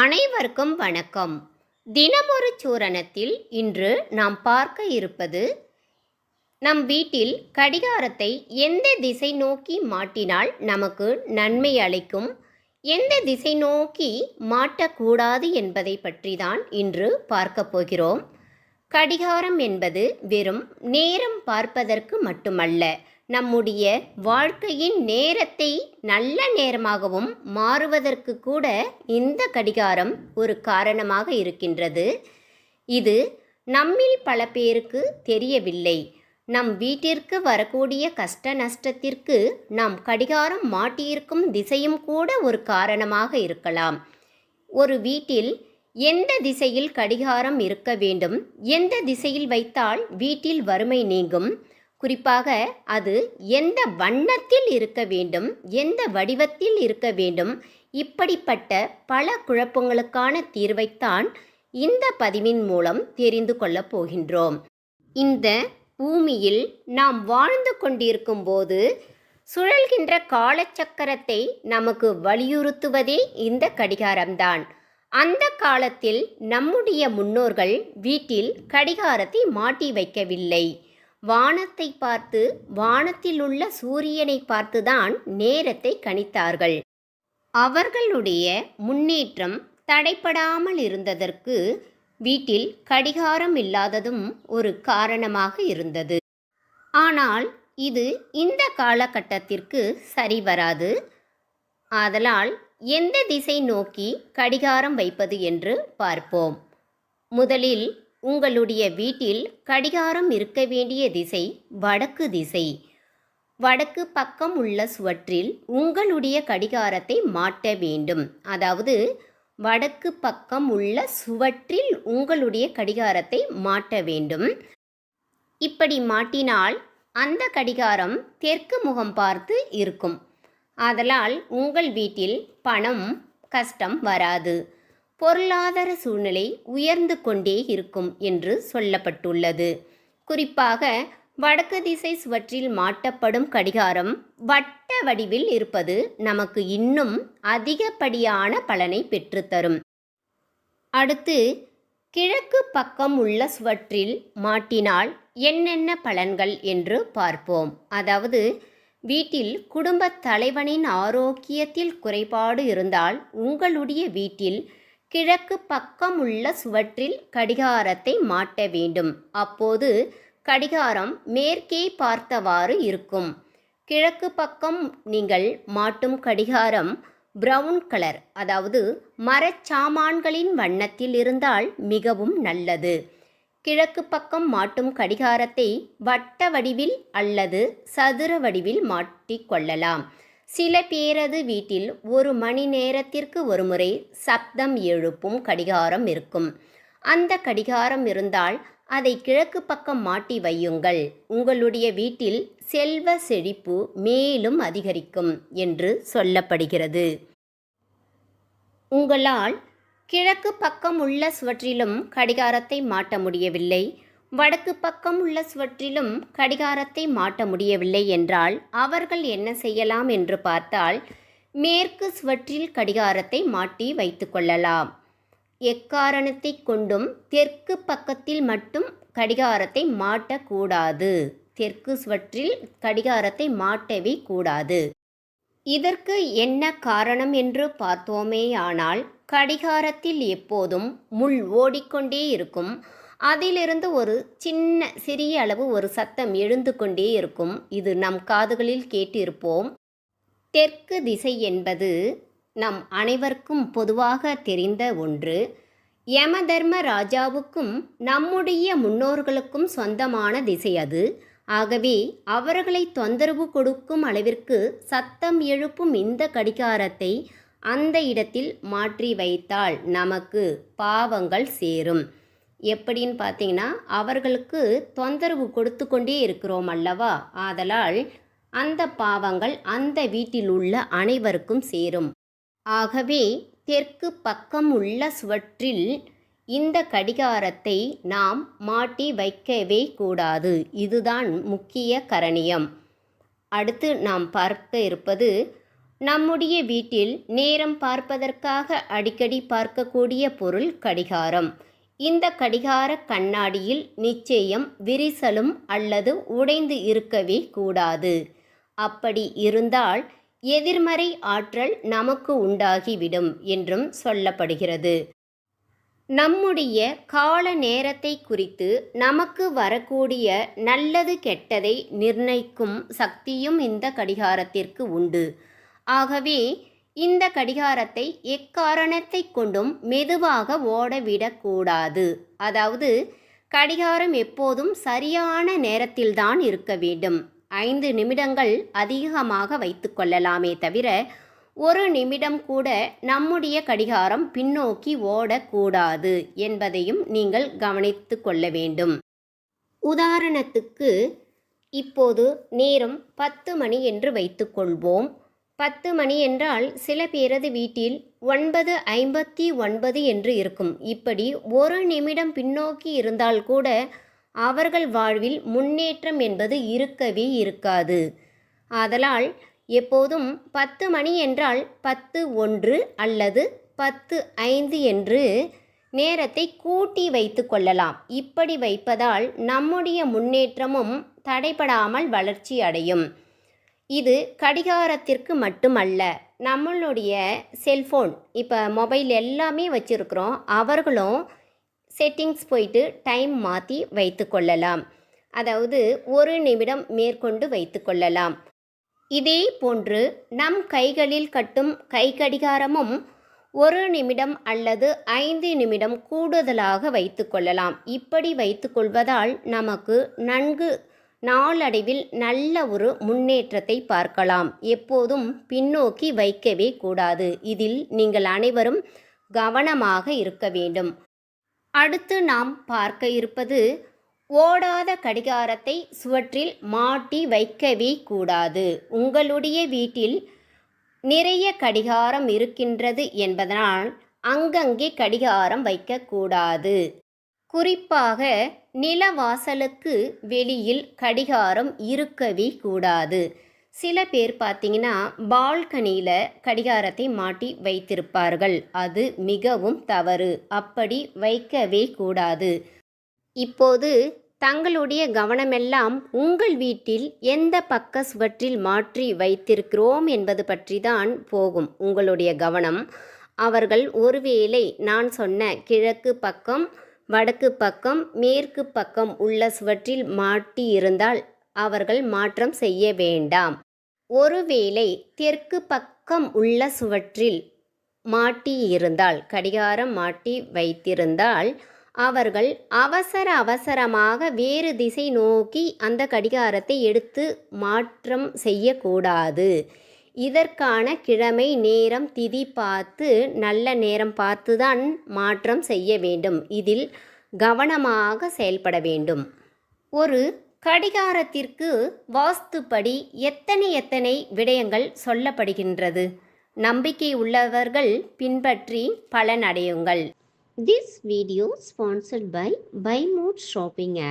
அனைவருக்கும் வணக்கம். தினமொரு சூரணத்தில் இன்று நாம் பார்க்க இருப்பது நம் வீட்டில் கடிகாரத்தை எந்த திசை நோக்கி மாட்டினால் நமக்கு நன்மை அளிக்கும்? எந்த திசை நோக்கி மாட்டக்கூடாது என்பதை பற்றி தான் இன்று பார்க்க போகிறோம். கடிகாரம் என்பது வெறும் நேரம் பார்ப்பதற்கு மட்டுமல்ல நம்முடைய வாழ்க்கையின் நேரத்தை நல்ல நேரமாகவும் மாறுவதற்கு கூட இந்த கடிகாரம் ஒரு காரணமாக இருக்கின்றது. இது நம்மில் பல பேருக்கு தெரியவில்லை. நம் வீட்டிற்கு வரக்கூடிய கஷ்ட நஷ்டத்திற்கு நாம் கடிகாரம் மாட்டியிருக்கும் திசையும் கூட ஒரு காரணமாக இருக்கலாம். ஒரு வீட்டில் எந்த திசையில் கடிகாரம் இருக்க வேண்டும்? எந்த திசையில் வைத்தால் வீட்டில் வறுமை நீங்கும்? குறிப்பாக அது எந்த வண்ணத்தில் இருக்க வேண்டும் எந்த வடிவத்தில் இருக்க வேண்டும் இப்படிப்பட்ட பல குழப்பங்களுக்கான தீர்வைத்தான் இந்த பதிவின் மூலம் தெரிந்து கொள்ளப் போகின்றோம். இந்த பூமியில் நாம் வாழ்ந்து கொண்டிருக்கும் போது சுழல்கின்ற காலச்சக்கரத்தை நமக்கு வலியுறுத்துவதே இந்த கடிகாரம்தான். அந்த காலத்தில் நம்முடைய முன்னோர்கள் வீட்டில் கடிகாரத்தை மாட்டி வைக்கவில்லை. வானத்தை பார்த்து வானத்தில் உள்ள சூரியனை பார்த்துதான் நேரத்தை கணித்தார்கள். அவர்களுடைய முன்னேற்றம் தடைப்படாமல் இருந்ததற்கு வீட்டில் கடிகாரம் இல்லாததும் ஒரு காரணமாக இருந்தது. ஆனால் இது இந்த காலகட்டத்திற்கு சரி வராது. ஆதலால் எந்த திசை நோக்கி கடிகாரம் வைப்பது என்று பார்ப்போம். முதலில் உங்களுடைய வீட்டில் கடிகாரம் இருக்க வேண்டிய திசை வடக்கு திசை. வடக்கு பக்கம் உள்ள சுவற்றில் உங்களுடைய கடிகாரத்தை மாட்ட வேண்டும். அதாவது வடக்கு பக்கம் உள்ள சுவற்றில் உங்களுடைய கடிகாரத்தை மாட்ட வேண்டும். இப்படி மாட்டினால் அந்த கடிகாரம் தெற்கு முகம் பார்த்து இருக்கும். ஆதலால் உங்கள் வீட்டில் பணம் கஷ்டம் வராது. பொருளாதார சூழ்நிலை உயர்ந்து கொண்டே இருக்கும் என்று சொல்லப்பட்டுள்ளது. குறிப்பாக வடக்கு திசை சுவற்றில் மாட்டப்படும் கடிகாரம் வட்ட வடிவில் இருப்பது நமக்கு இன்னும் அதிகப்படியான பலனை பெற்றுத்தரும் அடுத்து கிழக்கு பக்கம் உள்ள சுவற்றில் மாட்டினால் என்னென்ன பலன்கள் என்று பார்ப்போம். அதாவது வீட்டில் குடும்பத் தலைவனின் ஆரோக்கியத்தில் குறைபாடு இருந்தால் உங்களுடைய வீட்டில் கிழக்கு பக்கம் உள்ள சுவற்றில் கடிகாரத்தை மாட்ட வேண்டும். அப்போது கடிகாரம் மேற்கே பார்த்தவாறு இருக்கும். கிழக்கு பக்கம் நீங்கள் மாட்டும் கடிகாரம் பிரவுன் கலர் அதாவது மரச்சாமான்களின் வண்ணத்தில் இருந்தால் மிகவும் நல்லது. கிழக்கு பக்கம் மாட்டும் கடிகாரத்தை வட்ட வடிவில் அல்லது சதுர வடிவில் மாட்டிக்கொள்ளலாம் கொள்ளலாம். சில பேரது வீட்டில் ஒரு மணி நேரத்திற்கு ஒருமுறை சப்தம் எழுப்பும் கடிகாரம் இருக்கும். அந்த கடிகாரம் இருந்தால் அதை கிழக்கு பக்கம் மாட்டி வையுங்கள். உங்களுடைய வீட்டில் செல்வ செழிப்பு மேலும் அதிகரிக்கும் என்று சொல்லப்படுகிறது. உங்களால் கிழக்கு பக்கம் உள்ள சுவற்றிலும் கடிகாரத்தை மாட்ட முடியவில்லை. வடக்கு பக்கம் உள்ள சுவற்றிலும் கடிகாரத்தை மாட்ட முடியவில்லை என்றால் அவர்கள் என்ன செய்யலாம் என்று பார்த்தால் மேற்கு சுவற்றில் கடிகாரத்தை மாட்டி வைத்து கொள்ளலாம். எக்காரணத்தை கொண்டும் தெற்கு பக்கத்தில் மட்டும் கடிகாரத்தை மாட்டக்கூடாது. தெற்கு சுவற்றில் கடிகாரத்தை மாட்டவே கூடாது. இதற்கு என்ன காரணம் என்று பார்த்தோமேயானால் கடிகாரத்தில் எப்போதும் முள் ஓடிக்கொண்டே இருக்கும் அதிலிருந்து ஒரு சின்ன சிறிய அளவு ஒரு சத்தம் எழுந்து கொண்டே இருக்கும். இது நம் காதுகளில் கேட்டிருப்போம். தெற்கு திசை என்பது நம் அனைவருக்கும் பொதுவாக தெரிந்த ஒன்று. யமதர்ம ராஜாவுக்கும் நம்முடைய முன்னோர்களுக்கும் சொந்தமான திசை அது. ஆகவே அவர்களை தொந்தரவு கொடுக்கும் அளவிற்கு சத்தம் எழுப்பும் இந்த கடிகாரத்தை அந்த இடத்தில் மாற்றி வைத்தால் நமக்கு பாவங்கள் சேரும். எப்படின்னு பார்த்தீங்கன்னா அவர்களுக்கு தொந்தரவு கொடுத்து கொண்டே இருக்கிறோம் அல்லவா? ஆதலால் அந்த பாவங்கள் அந்த வீட்டில் உள்ள அனைவருக்கும் சேரும். ஆகவே தெற்கு பக்கம் உள்ள சுவற்றில் இந்த கடிகாரத்தை நாம் மாட்டி வைக்கவே கூடாது. இதுதான் முக்கிய கரணியம். அடுத்து நாம் பார்க்க இருப்பது நம்முடைய வீட்டில் நேரம் பார்ப்பதற்காக அடிக்கடி பார்க்கக்கூடிய பொருள் கடிகாரம். இந்த கடிகார கண்ணாடியில் நிச்சயம் விரிசலும் அல்லது உடைந்து இருக்கவே கூடாது. அப்படி இருந்தால் எதிர்மறை ஆற்றல் நமக்கு உண்டாகிவிடும் என்றும் சொல்லப்படுகிறது. நம்முடைய கால நேரத்தை குறித்து நமக்கு வரக்கூடிய நல்லது கெட்டதை நிர்ணயிக்கும் சக்தியும் இந்த கடிகாரத்திற்கு உண்டு. ஆகவே இந்த கடிகாரத்தை எக்காரணத்தை கொண்டும் மெதுவாக ஓடவிடக்கூடாது அதாவது கடிகாரம் எப்போதும் சரியான நேரத்தில்தான் இருக்க வேண்டும். ஐந்து நிமிடங்கள் அதிகமாக வைத்து கொள்ளலாமே தவிர ஒரு நிமிடம் கூட நம்முடைய கடிகாரம் பின்னோக்கி ஓடக்கூடாது என்பதையும் நீங்கள் கவனித்து கொள்ள வேண்டும். உதாரணத்துக்கு இப்போது நேரம் பத்து மணி என்று வைத்துக்கொள்வோம் பத்து மணி என்றால் சில பேரது வீட்டில் ஒன்பது ஐம்பத்தி ஒன்பது என்று இருக்கும். இப்படி ஒரு நிமிடம் பின்னோக்கி இருந்தால் கூட அவர்கள் வாழ்வில் முன்னேற்றம் என்பது இருக்கவே இருக்காது. ஆதலால் எப்போதும் பத்து மணி என்றால் பத்து ஒன்று அல்லது பத்து ஐந்து என்று நேரத்தை கூட்டி வைத்து கொள்ளலாம். இப்படி வைப்பதால் நம்முடைய முன்னேற்றமும் தடைபடாமல் வளர்ச்சி அடையும். இது கடிகாரத்திற்கு மட்டுமல்ல நம்மளுடைய செல்ஃபோன் இப்போ மொபைல் எல்லாமே வச்சுருக்குறோம். அவர்களும் செட்டிங்ஸ் போயிட்டு டைம் மாற்றி வைத்து கொள்ளலாம். அதாவது ஒரு நிமிடம் மேற்கொண்டு வைத்து கொள்ளலாம். இதே போன்று நம் கைகளில் கட்டும் கை கடிகாரமும் ஒரு நிமிடம் அல்லது ஐந்து நிமிடம் கூடுதலாக வைத்து கொள்ளலாம். இப்படி வைத்து கொள்வதால் நமக்கு நன்கு நாளடைவில் நல்ல ஒரு முன்னேற்றத்தை பார்க்கலாம். எப்போதும் பின்னோக்கி வைக்கவே கூடாது. இதில் நீங்கள் அனைவரும் கவனமாக இருக்க வேண்டும். அடுத்து நாம் பார்க்க இருப்பது ஓடாத கடிகாரத்தை சுவற்றில் மாட்டி வைக்கவே கூடாது. உங்களுடைய வீட்டில் நிறைய கடிகாரம் இருக்கின்றது என்பதனால் அங்கங்கே கடிகாரம் வைக்கக்கூடாது. குறிப்பாக நிலவாசலுக்கு வெளியில் கடிகாரம் இருக்கவே கூடாது. சில பேர் பார்த்தீங்கன்னா பால்கனியில் கடிகாரத்தை மாட்டி வைத்திருப்பார்கள். அது மிகவும் தவறு. அப்படி வைக்கவே கூடாது. இப்போது தங்களுடைய கவனமெல்லாம் உங்கள் வீட்டில் எந்த பக்க சுவற்றில் மாற்றி வைத்திருக்கிறோம் என்பது பற்றி தான் போகும். உங்களுடைய கவனம். அவர்கள் ஒருவேளை நான் சொன்ன கிழக்கு பக்கம் வடக்கு பக்கம் மேற்கு பக்கம் உள்ள சுவற்றில் மாட்டி இருந்தால் அவர்கள் மாற்றம் செய்ய வேண்டாம். ஒருவேளை தெற்கு பக்கம் உள்ள சுவற்றில் மாட்டி இருந்தால் கடிகாரம் மாட்டி வைத்திருந்தால் அவர்கள் அவசர அவசரமாக வேறு திசை நோக்கி அந்த கடிகாரத்தை எடுத்து மாற்றம் செய்யக்கூடாது. இதற்கான கிழமை நேரம் திதி பார்த்து நல்ல நேரம் பார்த்து தான் மாற்றம் செய்ய வேண்டும். இதில் கவனமாக செயல்பட வேண்டும். ஒரு கடிகாரத்திற்கு வாஸ்துப்படி எத்தனை எத்தனை விடயங்கள் சொல்லப்படுகின்றது? நம்பிக்கை உள்ளவர்கள் பின்பற்றி பலனடையுங்கள் this video sponsored by Buy shopping app.